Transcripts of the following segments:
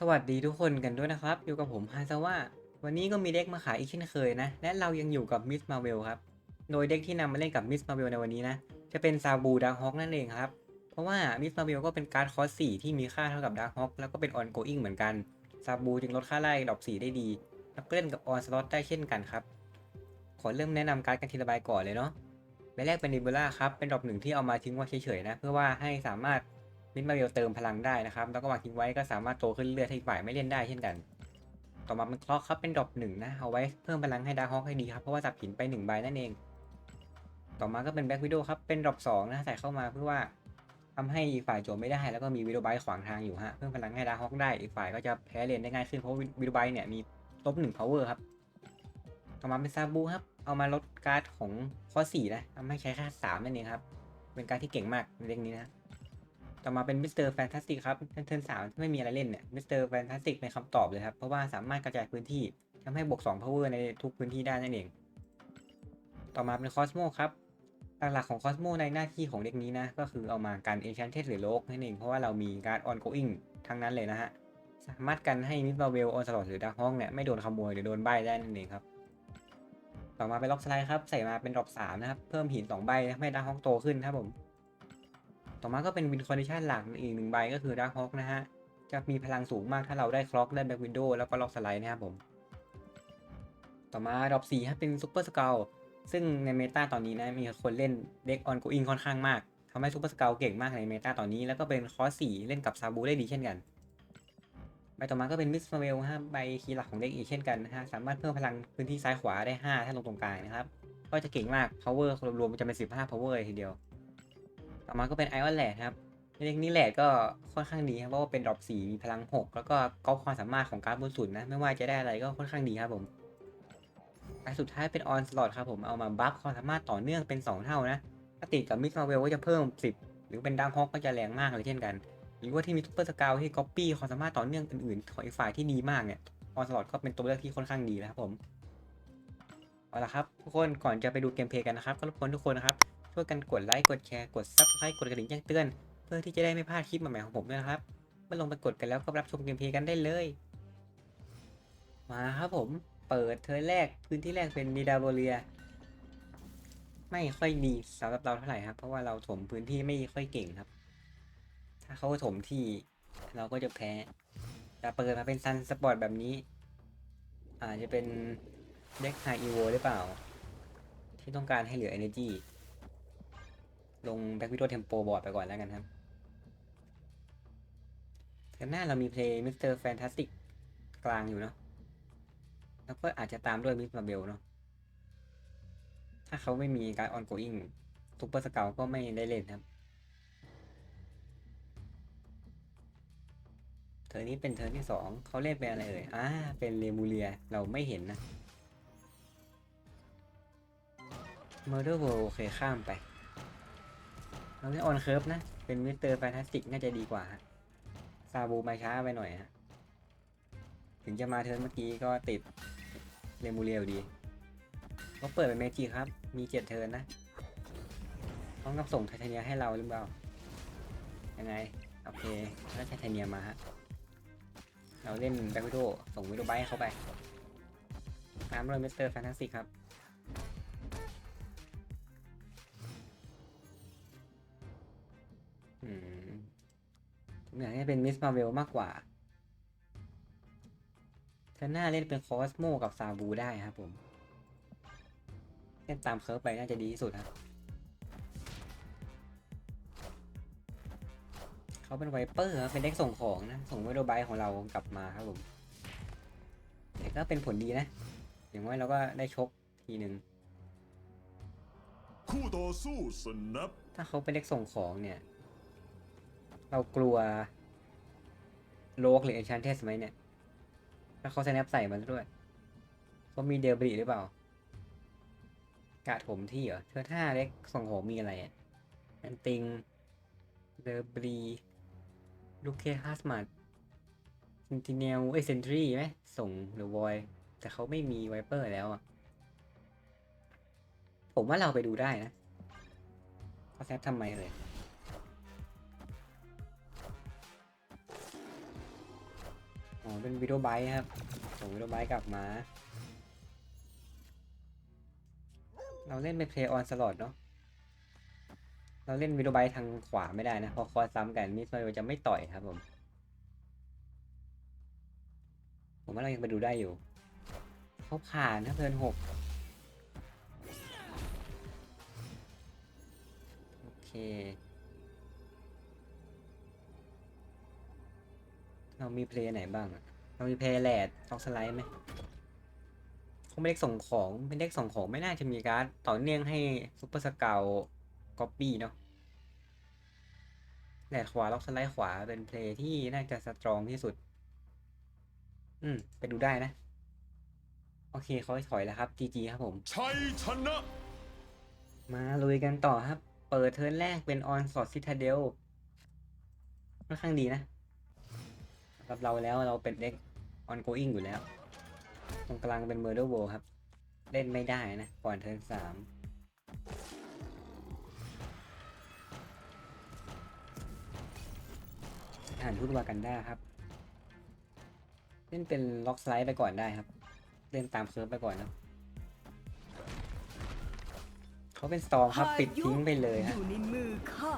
สวัสดีทุกคนกันด้วยนะครับ อยู่กับผมฮาซาว่าวันนี้ก็มีเด็กมาขายอีกเช่นเคยนะ และเรายังอยู่กับมิสมาเวลครับ โดยเด็กที่นำมาเล่นกับมิสมาเวลในวันนี้นะ จะเป็นซาบูดาร์ฮอกนั่นเองครับ เพราะว่ามิสมาเวลก็เป็นการ์ดคอสสี่ที่มีค่าเท่ากับดาร์ฮอกแล้วก็เป็นออนโกอิงเหมือนกัน ซาบูจึงลดค่าไล่ดอกสีได้ดี แล้วก็เล่นกับออนสล็อตได้เช่นกันครับ ขอเริ่มแนะนำการ์ดกันทีละใบก่อนเลยเนาะใบแรกเป็นนิบูล่าครับ เป็นดอกหนึ่งที่เอามาทิ้งไว้เฉยๆนะ เพื่อว่าให้สามารถ มิดมาเวลเติมพลังได้นะครับ แล้วก็วางทิ้งไว้ก็สามารถโตขึ้นเรื่อยๆถ้าอีฝ่ายไม่เล่นได้เช่นกัน ต่อมาเป็นคล็อกครับเป็นดรอปหนึ่งนะ เอาไว้เพิ่มพลังให้ดาร์ฮอกให้ดีครับ เพราะว่าจับหินไปหนึ่งใบนั่นเอง ต่อมาก็เป็นแบ็กวิดโอครับ เป็นดรอปสองนะ ใส่เข้ามาเพื่อว่าทำให้อีกฝ่ายโจมไม่ได้ แล้วก็มีวิดโอไบขวางทางอยู่ฮะ เพิ่มพลังให้ดาร์ฮอกได้ อีกฝ่ายก็จะแพ้เลนได้ง่ายขึ้น เพราะวิดโอไบเนี่ยมีลบหนึ่งพาวเวอร์ครับ ต่อมาเป็นซาบูครับ เอามาลดการ์ดของข้อสี่นะทำให้ใช้แค่สามนั่นเองครับ เป็นการที่เก่งมากในเรื่องนี้นะ ต่อมาเป็นมิสเตอร์แฟนตาสติกครับเทิร์นสามไม่มีอะไรเล่นเนี่ยมิสเตอร์แฟนตาสติกเป็นคำตอบเลยครับ เพราะว่าสามารถกระจายพื้นที่ทำให้บวก2 power ในทุกพื้นที่ได้นั่นเอง ต่อมาเป็นคอสโมครับหลักๆของคอสโมในหน้าที่ของเด็กนี้นะ ก็คือเอามากันเอ c ชนเทสหรือโลกนั่นเอง เพราะว่าเรามีการ์ดออนโกอิงทั้งนั้นเลยนะฮะ สามารถกันให้มิสบาเวลออนสลอตหรือดาร์ฮองเนี่ยไม่โดนขโมยหรือโดนใบได้นั่นเองครับ ต่อมาเป็นล็อกสไลด์ครับ ใส่มาเป็นดรอปสามนะครับ เพิ่มหินสองใบทำให้ดาร์ฮองโตขึ้นครับผม ต่อมาก็เป็นวินคอนดิชันหลักอีกหนึ่งใบก็คือดักฮอกนะฮะ จะมีพลังสูงมากถ้าเราได้คล็อกได้แบ็กวินโดว์แล้วก็ล็อกสไลด์นะครับผม ต่อมาดรอปสี่ครับเป็นซูเปอร์สเกลซึ่งในเมตาตอนนี้นะมีคนเล่นเด็กออนโกอิงค่อนข้างมากทำให้ซูเปอร์สเกลเก่งมากในเมตาตอนนี้ แล้วก็เป็นคอสสี่เล่นกับซาบูได้ดีเช่นกันใบต่อมาก็เป็นมิสมาเวลฮะใบคีย์หลักของเด็กอีกเช่นกันนะฮะสามารถเพิ่มพลังพื้นที่ซ้ายขวาได้ 5 ถ้าลงตรงกลางนะครับ ก็จะเก่งมาก power รวมๆจะเป็น 15 power เลยทีเดียว ต่อมาก็เป็นไอออนแลดครับเล็กนี้แหลดก็ค่อนข้างดีครับเพราะว่าเป็นดรอปสีมีพลัง 6 แล้วก็ก๊อปความสามารถของการ์ดบนสุดนะ ไม่ว่าจะได้อะไรก็ค่อนข้างดีครับผมอันสุดท้ายเป็นออนสลอตครับผมเอามาบัฟความสามารถต่อเนื่องเป็น 2 เท่านะถ้าติดกับมิกมาเวลก็จะเพิ่ม 10 หรือเป็นดังฮอกก็จะแรงมากเลยเช่นกัน หรือว่าที่มีซุปเปอร์สกาวที่ก๊อปปี้ความสามารถต่อเนื่องอื่นๆของอีกฝ่ายที่ดีมากเนี่ยออนสลอตก็เป็นตัวเลือกที่ค่อนข้างดีแล้วครับผมเอาละครับทุกคนก่อนจะไปดูเกมเพลย์กันนะครับก็รบกวนทุกคนนะครับ ช่วยกันกดไลค์กดแชร์กด Subscribe กดกระดิ่งแจ้งเตือน เพื่อที่จะได้ไม่พลาดคลิปใหม่ๆของผมด้วยนะครับเมื่อลงไปกดกันแล้วก็รับชมเกมเพลย์กันได้เลย มาครับผมเปิดเทอร์แรกพื้นที่แรกเป็นนิดาโบเลีย ไม่ค่อยดีสำหรับเราเท่าไหร่ครับ เพราะว่าเราถมพื้นที่ไม่ค่อยเก่งครับ ถ้าเขาถมที่เราก็จะแพ้แต่เปิดมาเป็นซันสปอร์ตแบบนี้ อาจจะเป็นเด็กไฮอีโวหรือเปล่า ที่ต้องการให้เหลือ energy ลงแบ็กวิดโอเทมโปบอร์ดไปก่อนแล้วกันครับกันหน้าเรามีเพลย์มิสเตอร์แฟนตาสติกกลางอยู่เนาะแล้วก็อาจจะตามด้วยมิสมาเบลเนาะถ้าเขาไม่มีการออนโกอิงซูเปอร์สเกลก็ไม่ได้เล่นครับเทอร์นี้เป็นเทอร์ที่สองเขาเล่นเป็นอะไรเอ่ยอ่าเป็นเลมูเลียเราไม่เห็นนะ Murder World โอเคข้ามไป เราเล่นออนเคิร์ฟนะ เป็นมิสเตอร์แฟนตาสติกน่าจะดีกว่าฮะซาบูมาช้าไปหน่อยฮะ ถึงจะมาเทิร์นเมื่อกี้ก็ติดเรมูเรียอยู่ดีก็เปิดเป็นเมจิครับ มีเจ็ดเทิร์นนะต้องกับส่งไทเทเนียให้เราหรือเปล่า ยังไง โอเคแล้วไทเทเนียมาฮะ เราเล่นแบ็ควิโอส่งวิดโอไบเขาไปตามด้วยมิสเตอร์แฟนตาสติกครับ อืมผมอยากให้เป็นมิสมาเวลมากกว่าเธอหน้าเล่นเป็นคอสโมกับซาบูได้ครับผมเล่นตามเคิร์ฟไปน่าจะดีที่สุดครับเขาเป็นไวเปอร์ครับเป็นเด็กส่งของนะ ส่งวิดโอไบของเรากลับมาครับผมแต่ก็เป็นผลดีนะ อย่างน้อยเราก็ได้ชกทีหนึ่งคู่ต่อสู้สนับ ถ้าเขาเป็นเด็กส่งของเนี่ย เรากลัวโลกหรือเอช a n นเทสไหมเนี่ยถ้าเขา snap ใส่มันด้วยเขามีเดลบริหรือเปล่า กาดผมที่เหรอ เธอถ้าเล็กส่งของมีอะไรอะแอนติงเดลบรีลูกเคฮัสมาดซนติเนลเอเซนทรีไหมส่งเดอะวอยแต่เขาไม่มีไวเปอร์แล้วอะ ผมว่าเราไปดูได้นะเขาแซฟทำไมเลย อ๋อ เป็นวิดีโอไบครับส่งวิดีโอไบกลับมา เราเล่นเป็นเพลย์ออนสลอตเนาะ เราเล่นวิดีโอไบทางขวาไม่ได้นะ พอคอซ้ำกันมิสมาโยจะไม่ต่อยครับผม ผมว่าเรายังไปดูได้อยู่ เขาผ่านนะเทินหกโอเค เรามีเพลย์ไหนบ้างอะเรามีเพลย์แลดออกสไลด์ไหมคงไม่ได้ส่งของเป็นเด็กส่งของไม่น่าจะมีการ์ดต่อเนื่องให้ซุปเปอร์สเกลก๊อปปี้เนาะแลดขวาล็อกสไลด์ขวาเป็นเพลย์ที่น่าจะสตรองที่สุด อืม ไปดูได้นะ โอเคเขาถอยแล้วครับ GG ครับผม ชัยชนะ มาลุยกันต่อครับ เปิดเทิร์นแรกเป็นออนสอดซิทาเดลค่อนข้างดีนะสำห รับเราแล้วเราเป็นเด็กออนโกอิงอยู่แล้ว ตรงกลางเป็นเมอร์เดอร์โวครับ เล่นไม่ได้นะ ก่อนเทิร์นสามอ่านทุตวากันด้าครับ เล่นเป็นล็อกสไลด์ไปก่อนได้ครับ เล่นตามเคิร์ฟไปก่อนนะเขาเป็นสตองครับปิดทิ้งไปเลยฮะยู่ในมือข้า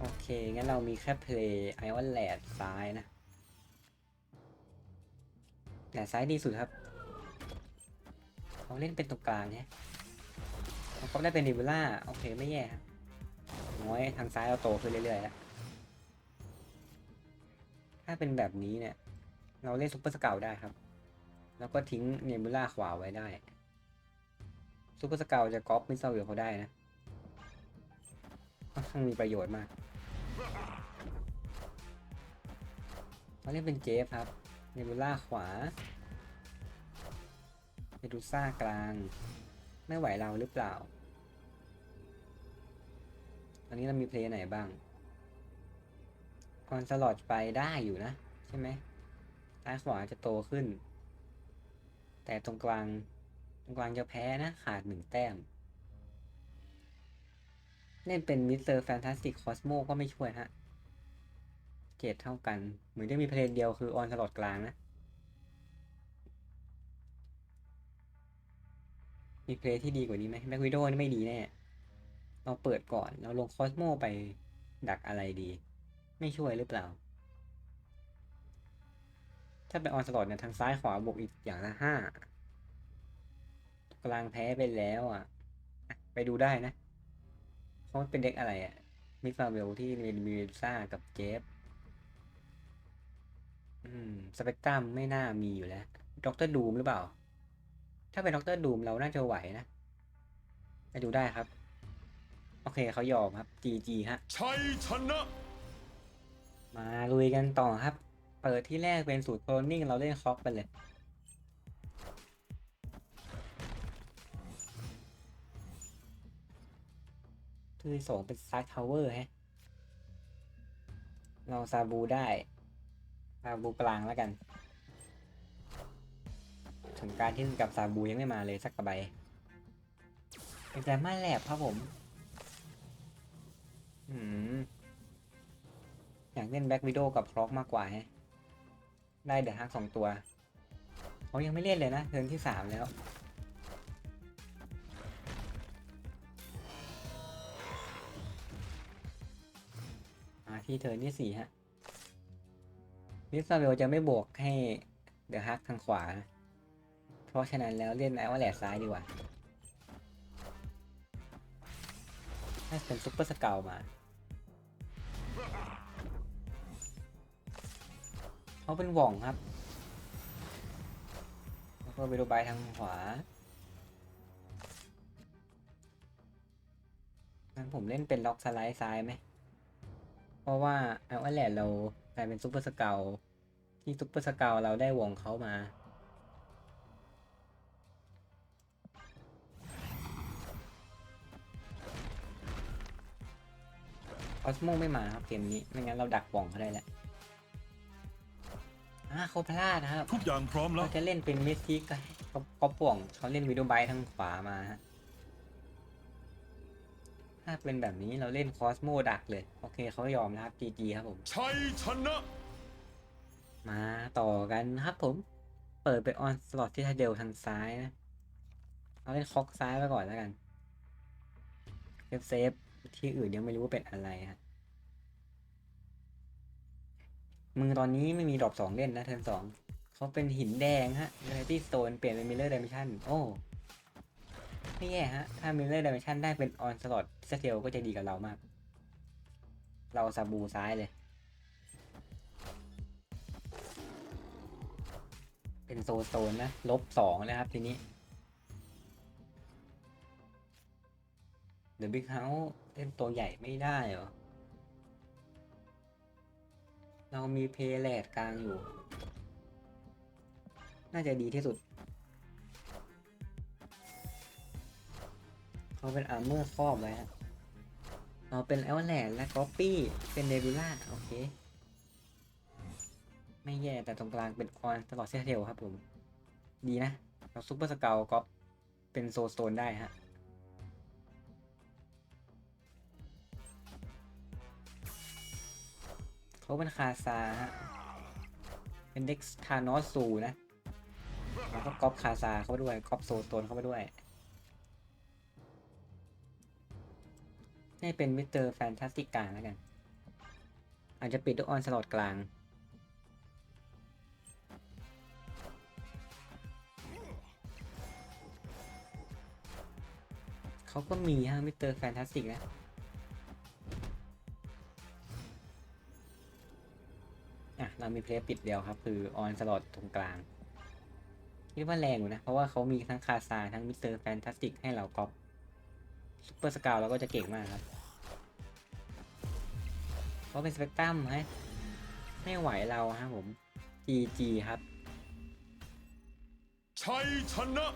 โอเค งั้นเรามีแค่เพลย์ไอออนแลดซ้ายนะแลดซ้ายดีสุดครับ เขาเล่นเป็นตรงกลางเนี่ยเขาได้เป็นนิวล่า โอเค ไม่แย่ครับน้อยทางซ้ายเราโตขึ้นเรื่อยๆแล้ว ถ้าเป็นแบบนี้เนี่ย เราเล่นซุปเปอร์สเกลได้ครับ แล้วก็ทิ้งเนบูล่าขวาไว้ได้ ซุปเปอร์สเกลจะก๊อปมิสซาวิลเขาได้นะค่อนข้างมีประโยชน์มาก เราเล่นเป็นเจฟครับเนบูล่าขวาเมดูซ่ากลาง ไม่ไหวเราหรือเปล่าตอนนี้เรามีเพลย์ไหนบ้างคอนสลอดไปได้อยู่นะ ใช่ไหมซ้ายขวาจะโตขึ้น แต่ตรงกลาง ตรงกลางจะแพ้นะ ขาดหนึ่งแต้ม เล่นเป็นมิสเตอร์แฟนตาสติกคอสโมก็ไม่ช่วยฮะ เกรดเท่ากัน เหมือนจะมีเพลงเดียวคือออนสลอดกลางนะ มีเพลงที่ดีกว่านี้ไหมแบ็กวิดโอนี่ไม่ดีแน่ เราเปิดก่อน เราลงคอสโมไปดักอะไรดี ไม่ช่วยหรือเปล่า ถ้าเป็นออนสลอดเนี่ยทางซ้ายขวาบวกอีกอย่างละห้ากลางแพ้ไปแล้วอะอะไปดูได้นะ เขาเป็นเด็กอะไรอะ่ะมิฟาเวลที่มีมิเรซ่ากับเจฟ อืม สเปกตรัมไม่น่ามีอยู่แล้ว ด็อกเตอร์ดูมหรือเปล่า ถ้าเป็นด็อกเตอร์ดูมเราน่าจะไหวนะไปดูได้ครับ โอเคเขายอมครับ GG ฮะ ชัยชนะ มาลุยกันต่อครับ เปิดที่แรกเป็นสูตรโคลนนิ่งเราเล่นคอกไปเลย ที่สองเป็นซาร์ทาวเวอร์ฮะเราซาบูได้ซาบูกลางแล้วกันถึงการที่กับซาบูยังไม่มาเลยสักกระใบเป็นแต่มาแลบครับผม อืม อยากเล่นแบ็กวิดโอกับคล็อกมากกว่าฮะ ได้เดือะฮักสองตัว เขายังไม่เล่นเลยนะเทิร์นที่สามแล้ว ที่เทิร์นที่สี่ฮะมิสซาเวลจะไม่บวกให้เดอะฮักทางขวา เพราะฉะนั้นแล้วเล่นไอวอลแลซ้ายดีกว่าถ้าเป็นซุปเปอร์สเกลมาเขาเป็นหว่องครับ แล้วก็ไปดูใบทางขวางั้นผมเล่นเป็นล็อกสไลด์ซ้ายไหม เพราะว่าเอาแหละเรากลายเป็นซุปเปอร์สเกลที่ซุปเปอร์สเกลเราได้หว่องเขามาออสโมไม่มาครับเกมนี้ ไม่งั้นเราดักหว่องเขาได้แล้วอ่าเขาพลาดนะครับ ทุกอย่างพร้อมแล้เราวจะเล่นเป็นมิสทิกก็ก็ก็ป่วงเขาเล่นวิดีโอไบท์ทางขวามาฮะ ถ้าเป็นแบบนี้เราเล่นคอสโมดักเลย โอเคเขายอมนะครับ GG ครับผม ชัยชนะ มาต่อกันนะครับผม เปิดไปออนสล็อตที่ทาเดลทางซ้ายนะเอาเล่นคอกซ้ายไปก่อนแล้วกันเซฟเซฟที่อื่นยังไม่รู้ว่าเป็นอะไรฮะมือตอนนี้ไม่มีดรอปสองเล่นนะเทิร์นสองเขาเป็นหินแดงฮะเรตี้สโตนเปลี่ยนเป็นมิลเลอร์ดิเมชันโอ้ ไม่แย่ฮะ ถ้ามิลเลอร์ดิเมชันได้เป็นออนสล็อตสเตลก็จะดีกับเรามาก เราซาบูซ้ายเลย เป็นโซโซนนะ ลบสองนะครับทีนี้เดอะบิ๊กเฮาส์เล่นตัวใหญ่ไม่ได้เหรอ เรามีเพลแลดกลางอยู่ น่าจะดีที่สุด เขาเป็นอาร์เมอร์ครอบไว้ฮะเราเป็นแอลแลดและก๊อปปี้เป็นเนบิล่าโอเค ไม่แย่แต่ตรงกลางเป็นออนตลอดเซเทลครับผม ดีนะเราซุปเปอร์สเกลก๊อปเป็นโซสโตนได้ฮะเขาเป็นคาซาฮะ เป็นเด็กทานอสซูนะแล้วก็ก๊อปคาซาเข้าไปด้วยก๊อปโซโตนเข้าไปด้วย ให้เป็นมิสเตอร์แฟนตาสติกกลางแล้วกัน อาจจะปิดด้วยออนสลอดกลาง เขาก็มีฮะมิสเตอร์แฟนตาสติกนะอะ เรามีเพลย์ปิดเดียวครับ คือออนสลอดตรงกลางคิดว่าแรงอยู่นะ เพราะว่าเขามีทั้งคาซาทั้งมิสเตอร์แฟนตาสติกให้เราก๊อป ซุปเปอร์สกาวเราก็จะเก่งมากครับ เพราะเป็นสเปกตรัมฮะไม่ไหวเราฮะผม GG ครับ ชัยชนะ